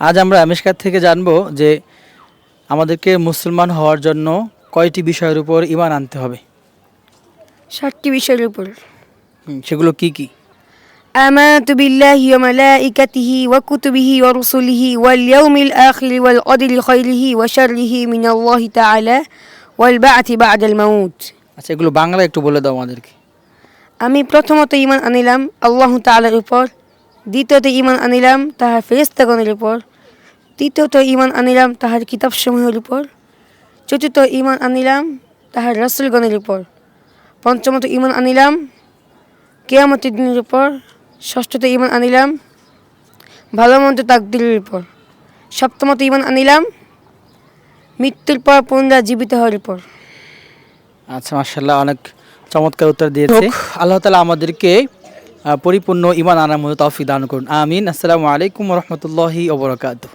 আজ আমরা আমিষকার থেকে জানবো যে আমাদেরকে মুসলমান হওয়ার জন্য কয়টি বিষয়ের উপর ইমান আনতে হবে ষাটটি বিষয়ের উপর হুম, সেগুলো কি কি آمنت بالله وملائكته وكتبه ورسله واليوم الآخر والقدر خيره وشره من الله تعالى والبعث بعد الموت আচ্ছা এগুলো বাংলা একটু বলে দাও আমাদেরকে আমি প্রথমত ইমান আনিলাম আল্লাহ তাআলার উপর দ্বিতীয়ত ইমান আনিলাম তাহার ফেরেস্তাগণের উপর তৃতীয়ত ইমান আনিলাম তাহার কিতাবসমূহের উপর। চতুর্থ ইমান আনিলাম তাহার রসুলগণের উপর। পঞ্চমত ইমান আনিলাম কেয়ামতের দিনের উপর। ষষ্ঠত ইমান আনিলাম ভালো মন্দ তাকদিরের উপর। সপ্তমত ইমান আনিলাম মৃত্যুর পর পুনরায় জীবিত হওয়ার উপর। আচ্ছা মার্শাল্লাহ অনেক চমৎকার উত্তর দিয়েছে। আল্লাহ তালা আমাদেরকে পরিপূর্ণ ইমান আনার মতো তৌফিক দান করুন। আমিন। আসসালামু আলাইকুম রহমতুল্লাহি ওবরাকাতু